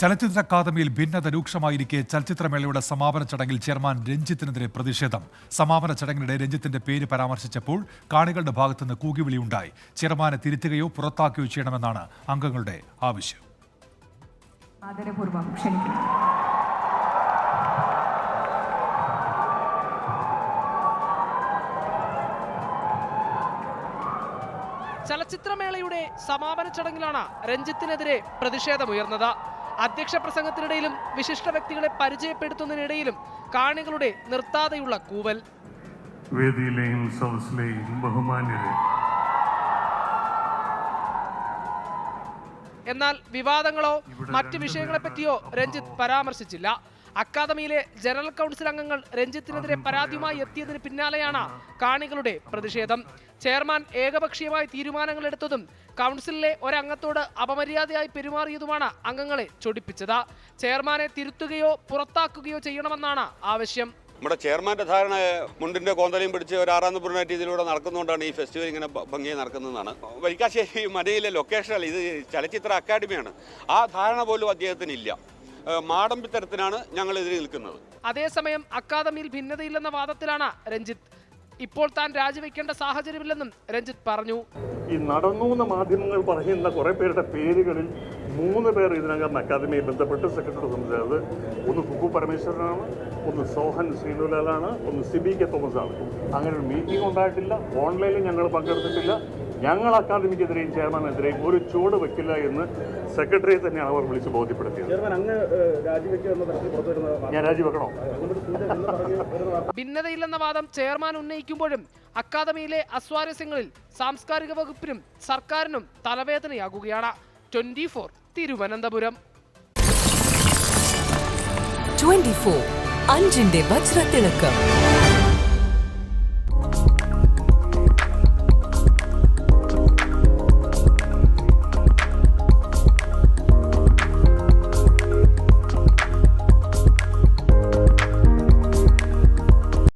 ചലച്ചിത്ര അക്കാദമിയിൽ ഭിന്നത രൂക്ഷമായിരിക്കെ ചലച്ചിത്രമേളയുടെ സമാപന ചടങ്ങിൽ ചെയർമാൻ രഞ്ജിത്തിനെതിരെ പ്രതിഷേധം. സമാപന ചടങ്ങിനിടെ രഞ്ജിത്തിന്റെ പേര് പരാമർശിച്ചപ്പോൾ കാണികളുടെ ഭാഗത്തുനിന്ന് കൂകിവിളിയുണ്ടായി. ചെയർമാനെ തിരുത്തുകയോ പുറത്താക്കുകയോ ചെയ്യണമെന്നാണ് അംഗങ്ങളുടെ ആവശ്യം. ആദരപൂർവം ക്ഷണിക്കുന്നു. ചലച്ചിത്രമേളയുടെ സമാപന ചടങ്ങിലാണ് രഞ്ജിത്തിനെതിരെ പ്രതിഷേധമുയർന്നത്. അധ്യക്ഷ പ്രസംഗത്തിനിടയിലും വിശിഷ്ട വ്യക്തികളെ പരിചയപ്പെടുത്തുന്നതിനിടയിലും കാണികളുടെ നിർത്താതെയുള്ള കൂവൽ. വേദിയിലെയും സദസ്സിലെയും ബഹുമാന്യരെ. എന്നാൽ വിവാദങ്ങളോ മറ്റ് വിഷയങ്ങളെപ്പറ്റിയോ രഞ്ജിത്ത് പരാമർശിച്ചില്ല. അക്കാദമിയിലെ ജനറൽ കൗൺസിൽ അംഗങ്ങൾ രഞ്ജിത്തിനെതിരെ പരാതിയുമായി എത്തിയതിന് പിന്നാലെയാണ് കാണികളുടെ പ്രതിഷേധം. ചെയർമാൻ ഏകപക്ഷീയമായി തീരുമാനങ്ങൾ എടുത്തതും കൗൺസിലിലെ ഒരംഗത്തോട് അപമര്യാദയായി പെരുമാറിയതുമാണ് അംഗങ്ങളെ ചൊടിപ്പിച്ചത്. ചെയർമാനെ തിരുത്തുകയോ പുറത്താക്കുകയോ ചെയ്യണമെന്നാണ് ആവശ്യം. നമ്മുടെ ചെയർമാന്റെ ധാരണ മുണ്ടിന്റെ കോന്തലയും പിടിച്ച് ഒരു ആറാം നമ്പറിനായിട്ട് രീതിയിലൂടെ നടക്കുന്നതുകൊണ്ടാണ് ഈ ഫെസ്റ്റിവൽ ഇങ്ങനെ ഭംഗിയായി നടക്കുന്നതാണ് വരിക്കാശ്ശേരി മനയിലെ ലൊക്കേഷനല്ല ഇത് ചലച്ചിത്ര അക്കാദമിയാണ്. ആ ധാരണ പോലും അദ്ദേഹത്തിനില്ല ഏഹ് മാടമ്പിത്തരത്തിനാണ് ഞങ്ങൾ എതിരെ നിൽക്കുന്നത്. അതേസമയം അക്കാദമിയിൽ ഭിന്നതയില്ലെന്ന വാദത്തിലാണ് രഞ്ജിത്ത്. ഇപ്പോൾ താൻ രാജിവെക്കേണ്ട സാഹചര്യമില്ലെന്നും രഞ്ജിത്ത് പറഞ്ഞു. ഈ നടന്നു എന്ന് മാധ്യമങ്ങൾ പറയുന്ന കുറെ പേരുടെ പേരുകളിൽ മൂന്ന് പേർ ഇതിനകം അക്കാദമിയെ ബന്ധപ്പെട്ട് സെക്രട്ടറി സംസാരിച്ചത് ഒന്ന് കുക്കു പരമേശ്വരനാണ് ഒന്ന് സോഹൻ ശ്രീനുലാലാണ് ഒന്ന് സിബി കെ തോമസ് ആണ് അങ്ങനെ ഒരു മീറ്റിംഗ് ഉണ്ടായിട്ടില്ല ഓൺലൈനിൽ ഞങ്ങൾ പങ്കെടുത്തിട്ടില്ല. ഞങ്ങൾ അക്കാദമിക്കെതിരെയും ചെയർമാനെതിരെയും ഒരു ചൂട് വെക്കില്ല എന്ന് സെക്രട്ടറിയെ തന്നെയാണ് അവർ വിളിച്ച് ബോധ്യപ്പെടുത്തിയത്. ഞാൻ രാജിവെക്കണോ? ഭിന്നതയില്ലെന്ന വാദം ചെയർമാൻ ഉന്നയിക്കുമ്പോഴും അക്കാദമിയിലെ അസ്വാരസ്യങ്ങളിൽ സാംസ്കാരിക വകുപ്പിനും സർക്കാരിനും തലവേദനയാകുകയാണ്. Twenty four Thiruvananthapuram. 24 അഞ്ചിന്റെ വജ്രത്തിളക്കം.